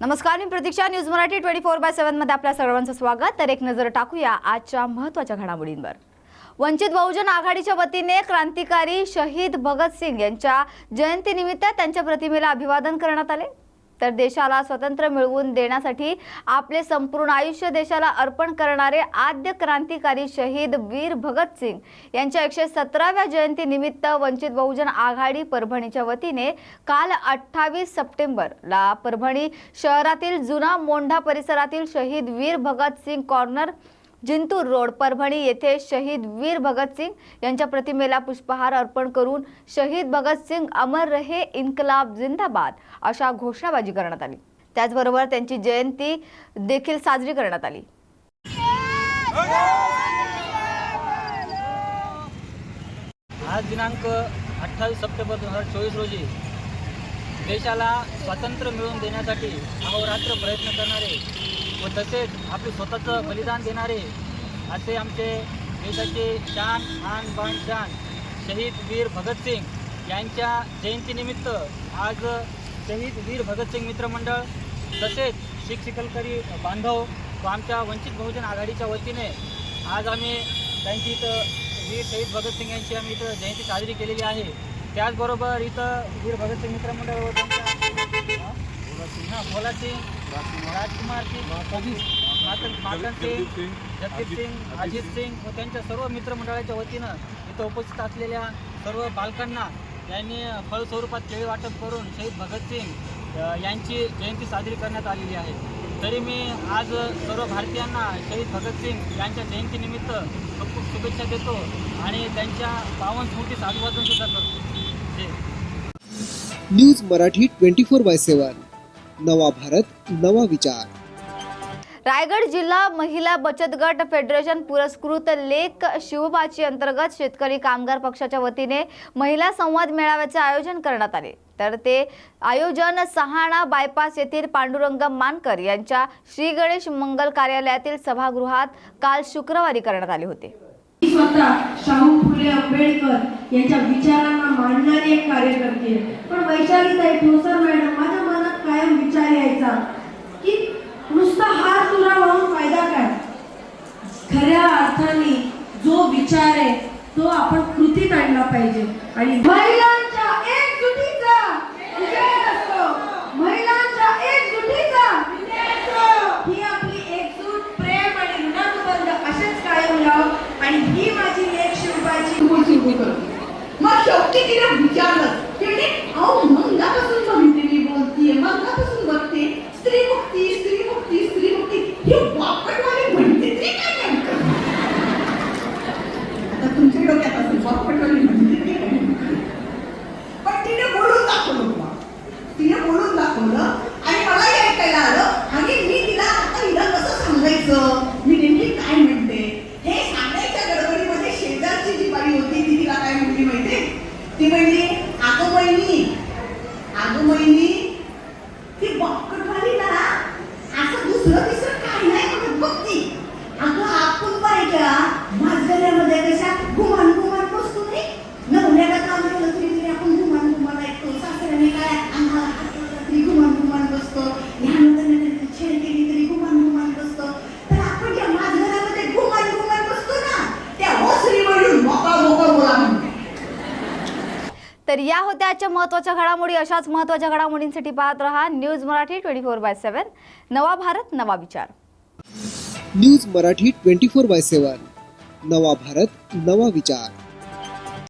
नमस्कार मी Pratiksha news Marathi twenty four by सेव्हनमध्ये आपल्या सर्वांचं स्वागत. तर एक नजर टाकूया आजच्या महत्त्वाच्या घडामोडींवर. वंचित बहुजन आघाडीच्या वतीने क्रांतिकारी शहीद भगतसिंग यांच्या जयंतीनिमित्त त्यांच्या प्रतिमेला अभिवादन करण्यात आले. तर देशाला स्वतंत्र मिळवून देण्यासाठी आपले संपूर्ण आयुष्य देशाला अर्पण करणारे आद्य क्रांतिकारी शहीद वीर भगतसिंग यांच्या एकशे सतराव्या जयंतीनिमित्त वंचित बहुजन आघाडी परभणीच्या वतीने काल अठ्ठावीस सप्टेंबरला परभणी शहरातील जुना मोंढा परिसरातील शहीद वीर भगतसिंग कॉर्नर जिंतूर रोड परभणी येथे शहीद वीर भगतसिंग यांच्या प्रतिमेला पुष्पहार अर्पण करून शहीद भगतसिंग अमर रहे इन्कलाब जिंदाबाद अशा घोषणाबाजी करण्यात आली. त्याचबरोबर त्यांची जयंती देखील साजरी करण्यात आली. आज दिनांक अठ्ठावीस सप्टेंबर दोन हजार चोवीस रोजी देशाला स्वातंत्र्य मिळवून देण्यासाठी अहोरात्र प्रयत्न करणारे व तसेच आपले स्वतःचं बलिदान देणारे असे आमचे देशाचे शान आन बाण शान शहीद वीर भगतसिंग यांच्या जयंतीनिमित्त आज शहीद वीर भगतसिंग मित्रमंडळ तसेच शिक्षकलकरी बांधव व आमच्या वंचित बहुजन आघाडीच्या वतीने आज आम्ही त्यांची इथं वीर शहीद भगतसिंग यांची आम्ही इथं जयंती साजरी केलेली आहे. त्याचबरोबर इथं वीर भगतसिंग मित्रमंडळ व त्यांच्या हां? भोला सिंग. राजकुमार सिंग मातन मातन सिंग जगदीप सिंग अजित सिंग व त्यांच्या सर्व मित्रमंडळाच्या वतीनं इथं उपस्थित असलेल्या सर्व बालकांना यांनी फळ स्वरूपात केळी वाटप करून शहीद भगतसिंग यांची जयंती साजरी करण्यात आलेली आहे. तरी मी आज सर्व भारतीयांना शहीद भगतसिंग यांच्या जयंतीनिमित्त खूप खूप शुभेच्छा देतो आणि त्यांच्या पावन स्मृतीस अभिवादन सुद्धा करतो. News Marathi twenty four by seven. नवा भारत नवा विचार. रायगड जिल्हा महिला बचत गट फेडरेशन पुरस्कृत लेख शिवबाची अंतर्गत शेतकरी कामगार पक्षाच्या वतीने महिला संवाद मेळाव्याचे आयोजन करण्यात आले. तर ते आयोजन सहाणा बायपास येथील पांडुरंग मानकर यांच्या श्री गणेश मंगल कार्यालयातील सभागृहात काल शुक्रवारी करण्यात आले होते. स्वतः शाहू फुले आंबेडकर यांच्या विचारांना मांडणारी एक कार्यकर्ती. आहे पण वैशालीताई ठोसर विचार आहे तो आपण कृतीत आणला पाहिजे. आणि महिलांच्या एकजुटीचा विजय असतो. महिलांच्या एकजुटीचा ही आपली एकजूट प्रेम आणि ऋणानुबंध असेच कायम राहो. आणि ही माझी लेख शिवबाची सुरू करते मग शेवटी तिला विचारलं. की अहो मंगापासून बघते मी बोलतीये मंगापासून बघते स्त्री मुक्ती स्त्री मुक्ती स्त्री मुक्ती ही वापटवाली म्हणते तरी काय नेमकं आता तुमच्या डोक्यात असेल वापटवाली म्हणते तरी काय नेमकं? पण तिने बोलून दाखवलं बुवा. तिने बोलून दाखवलं आणि मला हे ऐकायला आलं आणि मी तिला आता हिला कसं सांगायचं मी नेमकी काय म्हणते? हे सांगायच्या गडबडीमध्ये शेजारची जी बाई होती ती तिला काय म्हणली माहिती ती म्हणली अगं बहिणी आगो बहिणी तर या होत्या आजच्या महत्त्वाच्या घडामोडी. अशाच महत्त्वाच्या घडामोडींसाठी पाहत रहा news Marathi twenty four by seven. नवा भारत नवा विचार. News Marathi twenty four by seven नवा भारत नवा विचार.